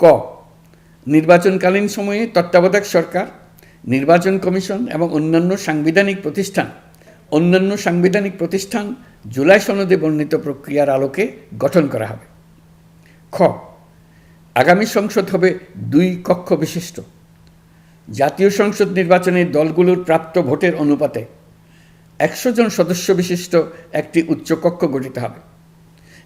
ক। নির্বাচনকালীন সময়ে তত্ত্বাবধায়ক সরকার, নির্বাচন কমিশন এবং অন্যান্য সাংবিধানিক প্রতিষ্ঠান, অন্যান্য সাংবিধানিক প্রতিষ্ঠান জুলাই সনদে বর্ণিত প্রক্রিয়ার আলোকে গঠন করা হবে। খ। আগামী সংসদ হবে দুই কক্ষ বিশিষ্ট। জাতীয় সংসদ নির্বাচনে দলগুলোর প্রাপ্ত ভোটের অনুপাতে একশো জন সদস্য বিশিষ্ট একটি উচ্চকক্ষ গঠিত হবে।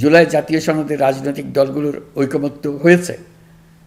জুলাই জাতীয় সনদে রাজনৈতিক দলগুলোর ঐকমত্য হয়েছে।